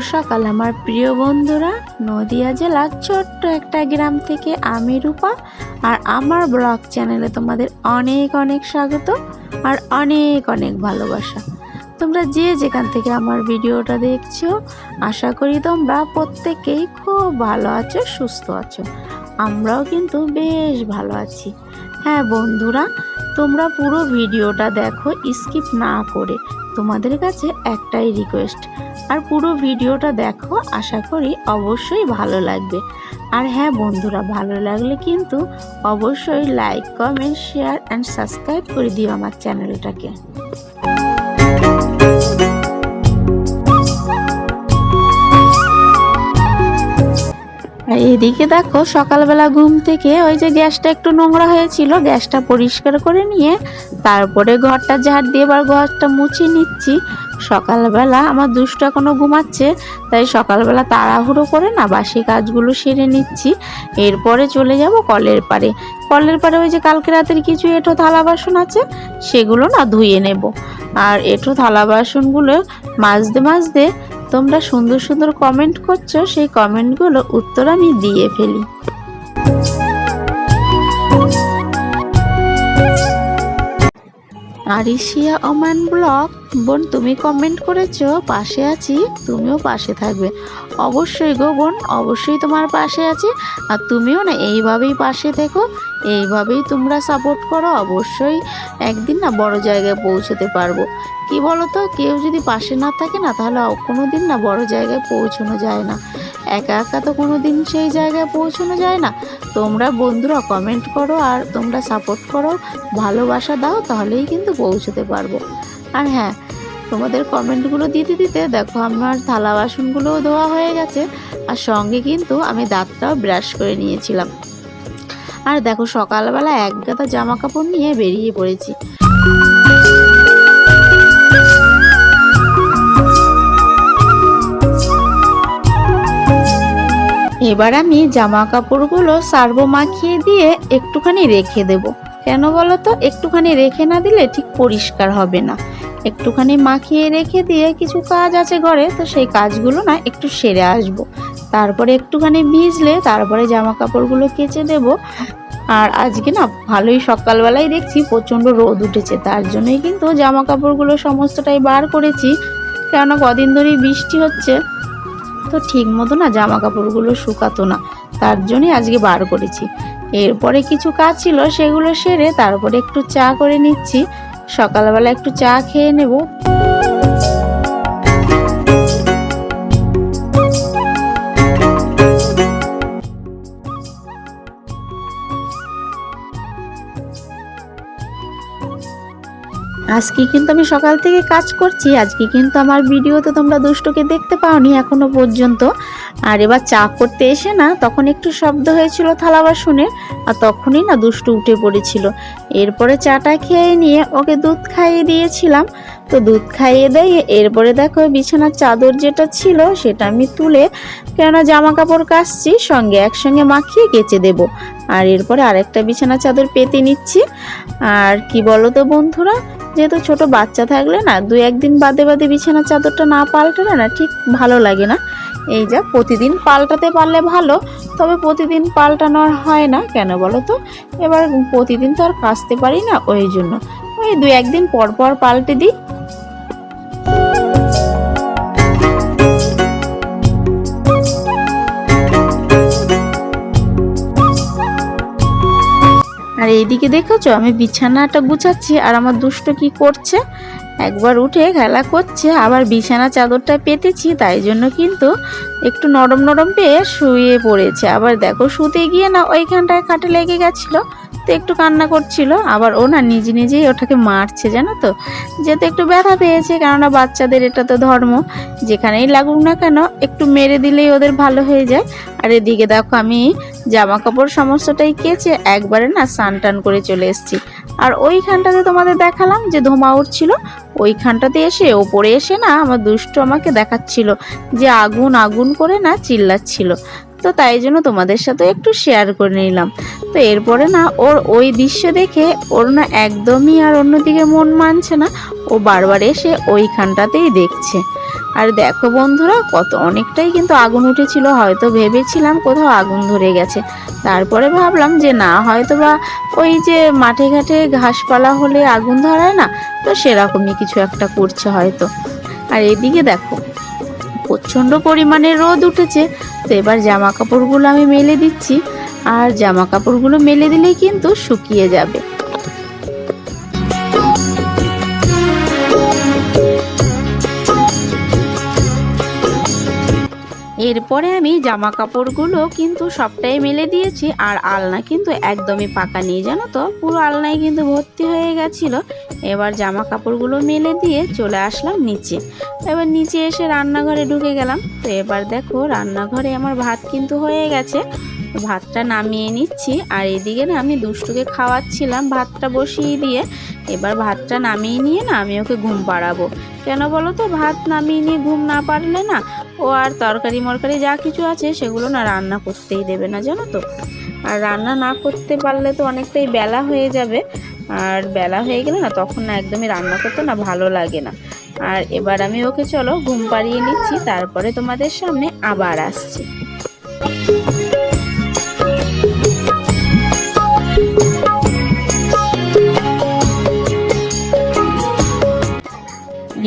সকাল আমার প্রিয় বন্ধুরা, নদিয়া জেলার ছোট্ট একটা গ্রাম থেকে আমি রূপা, আর আমার ব্লগ চ্যানেলে তোমাদের অনেক অনেক স্বাগত আর অনেক অনেক ভালোবাসা। তোমরা যে যেখান থেকে আমার ভিডিওটা দেখছ, আশা করি তোমরা প্রত্যেকেই খুব ভালো আছো, সুস্থ আছো। আমরাও কিন্তু বেশ ভালো আছি। হ্যাঁ বন্ধুরা, তোমরা পুরো ভিডিওটা দেখো, স্কিপ না করে। তোমাদের কাছে একটাই রিকোয়েস্ট আর পুরো ভিডিওটা দেখো, আশা করি অবশ্যই ভালো লাগবে। আর হ্যাঁ বন্ধুরা, ভালো লাগলে কিন্তু অবশ্যই like comment share and subscribe করে দিও আমার চ্যানেলটাকে। এদিকে দেখো, সকালবেলা ঘুম থেকে ওই যে গ্যাসটা একটু নোংরা হয়েছিল, গ্যাসটা পরিষ্কার করে নিয়ে তারপরে ঘরটা ঝাড় দিয়ে এবার ঘরটা মুছে নিচ্ছি। সকালবেলা আমার দুষ্ট এখনও ঘুমাচ্ছে, তাই সকালবেলা তাড়াহুড়ো করে না বাসি কাজগুলো সেরে নিচ্ছি। এরপরে চলে যাব কলের পারে কলের পারে ওই যে কালকে রাতের কিছু এঁটো থালা বাসন আছে, সেগুলো না ধুয়ে নেব। আর এঁটো থালা বাসনগুলো মাজতে মাজতে তোমরা সুন্দর সুন্দর কমেন্ট করছ, সেই কমেন্টগুলো উত্তর আমি দিয়ে ফেলি। আরিশিয়া ওমান ব্লগ বোন, তুমি কমেন্ট করেছ, পাশে আছি, তুমিও পাশে থাকবে। অবশ্যই গো বোন, অবশ্যই তোমার পাশে আছি, আর তুমিও না এইভাবেই পাশে থেকো, এইভাবেই তোমরা সাপোর্ট করো, অবশ্যই একদিন না বড় জায়গায় পৌঁছতে পারব। কি বলো তো কেউ যদি পাশে না থাকে না, তাহলে কোনো দিন না বড় জায়গায় পৌঁছানো যায় না। একা একা তো কোনো দিন সেই জায়গায় পৌঁছানো যায় না। তোমরা বন্ধুরা কমেন্ট করো আর তোমরা সাপোর্ট করো, ভালোবাসা দাও তাহলেই কিন্তু পৌঁছতে পারব। আর হ্যাঁ তোমাদের কমেন্টগুলো দিতে দিতে দেখো আমার থালা বাসনগুলোও ধোয়া হয়ে গেছে, আর সঙ্গে কিন্তু আমি দাঁতটাও ব্রাশ করে নিয়েছিলাম। আর দেখো সকালবেলা এক গাদা জামা কাপড় নিয়ে বেরিয়ে পড়েছি। এবার আমি জামা কাপড়গুলো সার্বো মাখিয়ে দিয়ে একটুখানি রেখে দেব। কেন বলো তো? একটুখানি রেখে না দিলে ঠিক পরিষ্কার হবে না। একটুখানি মাখিয়ে রেখে দিয়ে কিছু কাজ আছে ঘরে, তো সেই কাজগুলো না একটু সেরে আসব। তারপরে একটুখানি ভিজলে তারপরে জামা কাপড়গুলো কেচে দেব। আর আজকে না ভালোই সকালবেলায় দেখছি প্রচণ্ড রোদ উঠেছে, তার জন্যই কিন্তু জামা কাপড়গুলো সমস্তটাই বার করেছি। কেননা কদিন ধরেই বৃষ্টি হচ্ছে। তো ঠিক মতো না জামা কাপড়গুলো শুকাতো না। তার জন্যই আজকে বার করেছি। এরপরে কিছু কাজ ছিল, সেগুলো সেরে তারপরে একটু চা করে নিচ্ছি। সকালবেলা একটু চা খেয়ে নেব। আজকে কিন্তু আমি সকাল থেকে কাজ করছি, আজকে কিন্তু আমার ভিডিওতে তোমরা দুষ্টকে দেখতে পাওনি এখনও পর্যন্ত। আর এবার চা করতে এসে না, তখন একটু শব্দ হয়েছিল থালা বাসনের আর তখনই না দুষ্টু উঠে পড়েছিল। এরপরে চাটা খেয়ে নিয়ে ওকে দুধ খাইয়ে দিয়েছিলাম। তো দুধ খাইয়ে দেয় এরপরে দেখো বিছানার চাদর যেটা ছিল সেটা আমি তুলে, কেননা জামা কাপড় কাচছি, সঙ্গে একসঙ্গে মাখিয়ে কেচে দেব। আর এরপরে আরেকটা বিছানা চাদর পেতে নিচ্ছি। আর কি বলো তো বন্ধুরা যেহেতু ছোট বাচ্চা থাকলে না দু একদিন বাদে বাদে বিছানার চাদরটা না পাল্টালে না ঠিক ভালো লাগে না। এই যা, প্রতিদিন পাল্টাতে পারলে ভালো, তবে প্রতিদিন পাল্টানো হয় না, কেন বলো তো? এবার প্রতিদিন তো আর কাচতে পারি না, ওই জন্য। ওই দু একদিন পর পর পাল্টে দিই আর এইদিকে দেখেছ? আমি বিছানাটা গুছাচ্ছি আর আমার দুষ্ট কি করছে? একবার উঠে খেলা করছে, আবার বিছানা চাদরটা পেতেছি, তাই জন্য কিন্তু একটু নরম নরম পেয়ে শুয়ে পড়েছে। আবার দেখো, শুতে গিয়ে না ওইখানটায় খাটে লেগে গেছিল, তো একটু কান্না করছিল। আবার ও না নিজে নিজেই ওটাকে মারছে, জানো তো? যেহেতু একটু ব্যথা পেয়েছে, কেননা বাচ্চাদের এটা তো ধর্ম। যেখানেই লাগুক না কেন, একটু মেরে দিলেই ওদের ভালো হয়ে যায়। আর এদিকে দেখো, আমি জামা কাপড় সমস্তটাই কেচে একবারে না স্নান টান করে চলে এসেছি। আর ওইখানটাতে তোমাদের দেখালাম যে ধোমা উঠছিল ওইখানটাতে এসে ওপরে এসে না আমার দুষ্টু আমাকে দেখাচ্ছিল যে আগুন আগুন করে না চিল্লাচ্ছিল। তো তাই জন্য তোমাদের সাথে একটু শেয়ার করে নিলাম। তো এরপরে না ওর ওই দৃশ্য দেখে ওর না একদমই আর অন্যদিকে মন মানছে না, ও বারবার এসে ওইখানটাতেই দেখছে। আর দেখো বন্ধুরা, কত অনেকটাই কিন্তু আগুন উঠেছিল, হয়তো ভেবেছিলাম কোথাও আগুন ধরে গেছে। তারপরে ভাবলাম যে না, হয়তো বা ওই যে মাঠে ঘাটে ঘাসপালা হলে আগুন ধরায় না, তো সেরকমই কিছু একটা করছে হয়তো। আর এদিকে দেখো, প্রচণ্ড পরিমাণে রোদ উঠেছে, তো এবার জামা কাপড়গুলো আমি মেলে দিচ্ছি। আর জামা কাপড়গুলো মেলে দিলেই কিন্তু শুকিয়ে যাবে। এরপরে আমি জামা কাপড়গুলো কিন্তু সবটাই মেলে দিয়েছি, আর আলনা কিন্তু একদমই পাকা নেই, জানো তো? পুরো আলনায় কিন্তু ভর্তি হয়ে গেছিল। এবার জামা কাপড়গুলো মেলে দিয়ে চলে আসলাম নিচে। এবার নিচে এসে রান্নাঘরে ঢুকে গেলাম। তো এবার দেখো, রান্নাঘরে আমার ভাত কিন্তু হয়ে গেছে। ভাতটা নামিয়ে নিচ্ছি, আর এদিকে না আমি দুষ্টুকে খাওয়াচ্ছিলাম ভাতটা বসিয়ে দিয়ে। এবার ভাতটা নামিয়ে নিয়ে না আমি ওকে ঘুম পাড়াবো। কেন বলো তো? ভাত নামিয়ে নিয়ে ঘুম না পারলে না ও আর তরকারি মরকারি যা কিছু আছে সেগুলো না রান্না করতেই দেবে না, জানো তো? আর রান্না না করতে পারলে তো অনেকটাই বেলা হয়ে যাবে। আর বেলা হয়ে গেলে না তখন না একদমই রান্না করতে না ভালো লাগে না। আর এবার আমি ওকে চলো ঘুম পাড়িয়ে নিচ্ছি, তারপরে তোমাদের সামনে আবার আসছি।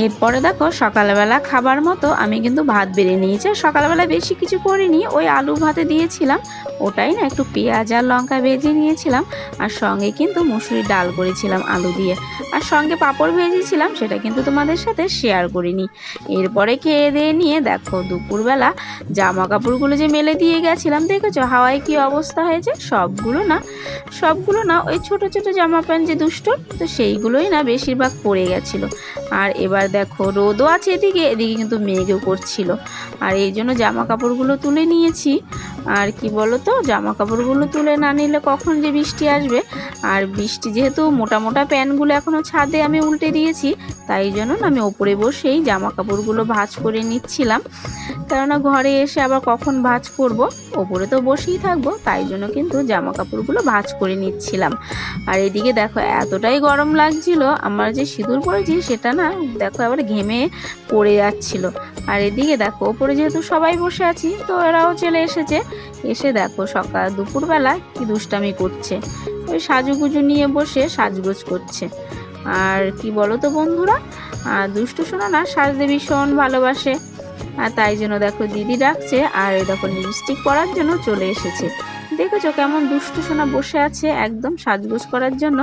এরপরে দেখো সকালবেলা খাবার মতো আমি কিন্তু ভাত বেড়ে নিয়েছি। সকালবেলা বেশি কিছু করিনি, ওই আলু ভাতে দিয়েছিলাম। ওটাই না, একটু পেঁয়াজ আর লঙ্কা ভেজে নিয়েছিলাম। আর সঙ্গে কিন্তু মুসুরির ডাল করেছিলাম আলু দিয়ে। আর সঙ্গে পাঁপড় ভেজেছিলাম, সেটা কিন্তু তোমাদের সাথে শেয়ার করিনি। এরপরে খেয়ে দিয়ে নিয়ে দেখো, দুপুরবেলা জামা কাপড়গুলো যে মেলে দিয়ে গেছিলাম, দেখেছ? হাওয়ায় কি অবস্থা হয়েছে? সবগুলো না সবগুলো না ওই ছোট ছোট জামা প্যান্ট যে দুষ্ট, তো সেইগুলোই না বেশিরভাগ পড়ে গেছিল। আর এবার দেখো, রোদও আছে এদিকে এদিকে কিন্তু মেঘও করছিল। আর এই জন্য জামা কাপড়গুলো তুলে নিয়েছি। আর কি বলো তো জামা কাপড়গুলো তুলে না নিলে কখন যে বৃষ্টি আসবে? আর বৃষ্টি যেহেতু মোটা মোটা প্যান্টগুলো এখনও ছাদে আমি উল্টে দিয়েছি, তাই জন্য আমি ওপরে বসেই জামা কাপড়গুলো ভাঁজ করে নিচ্ছিলাম। কেননা ঘরে এসে আবার কখন ভাঁজ করব? ওপরে তো বসেই থাকব, তাই জন্য কিন্তু জামা কাপড়গুলো ভাঁজ করে নিচ্ছিলাম। আর এদিকে দেখো, এতটাই গরম লাগছিল, আমার যে সিঁদুর পরেছি সেটা না দেখো আবার ঘেমে পড়ে যাচ্ছিল। আর এদিকে দেখো, ওপরে যেহেতু সবাই বসে আছি, তো এরাও চলে এসেছে। এসে দেখো সকাল দুপুরবেলা কি দুষ্টামি করছে। ওই সাজুগুজু নিয়ে বসে সাজগোজ করছে। আর কি বলো তো বন্ধুরা? আর দুষ্টু শোনো না সাজতে ভীষণ ভালোবাসে। আর তাই জন্য দেখো দিদি ডাকছে, আর দেখো লিপস্টিক পরার জন্য চলে এসেছে। দেখেছ কেমন দুষ্টু সোনা বসে আছে? একদম সাজগোজ করার জন্য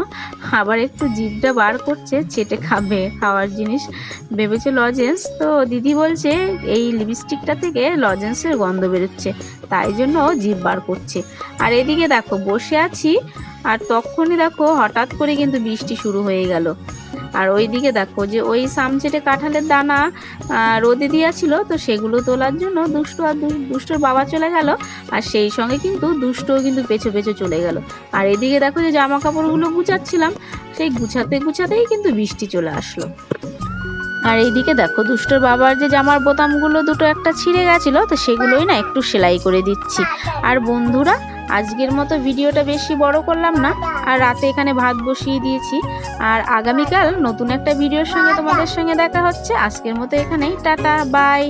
আবার একটু জিভটা বার করছে, চেটে খাবে খাওয়ার জিনিস। ভেবেছে লজেন্স তো দিদি বলছে, এই লিপস্টিকটা থেকে লজেন্সের গন্ধ বেরোচ্ছে, তাই জন্য ও জিভ বার করছে। আর এদিকে দেখো, বসে আছি, আর তখনই দেখো হঠাৎ করে কিন্তু বৃষ্টি শুরু হয়ে গেল। আর ওই দিকে দেখো যে ওই সামচেটে কাঁঠালের দানা রোদে দিয়েছিল, তো সেগুলো তোলার জন্য দুষ্টু আর দুষ্টুর বাবা চলে গেল। আর সেই সঙ্গে কিন্তু দুষ্টও কিন্তু পেছু পেছু চলে গেল। আর এদিকে দেখো যে জামা কাপড়গুলো গুছাচ্ছিলাম, সেই গুছাতে গুছাতেই কিন্তু বৃষ্টি চলে আসলো। আর এইদিকে দেখো দুষ্টর বাবার যে জামার বোতামগুলো দুটো একটা ছিঁড়ে গেছিল, তো সেগুলোই না একটু সেলাই করে দিচ্ছি। আর বন্ধুরা আজকের মতো ভিডিওটা বেশি বড় করলাম না, আর রাতে এখানে ভাত বসিয়ে দিয়েছি। আর আগামীকাল নতুন একটা ভিডিওর সঙ্গে তোমাদের সঙ্গে দেখা হচ্ছে। আজকের মতো এখানেই, টাটা, বাই।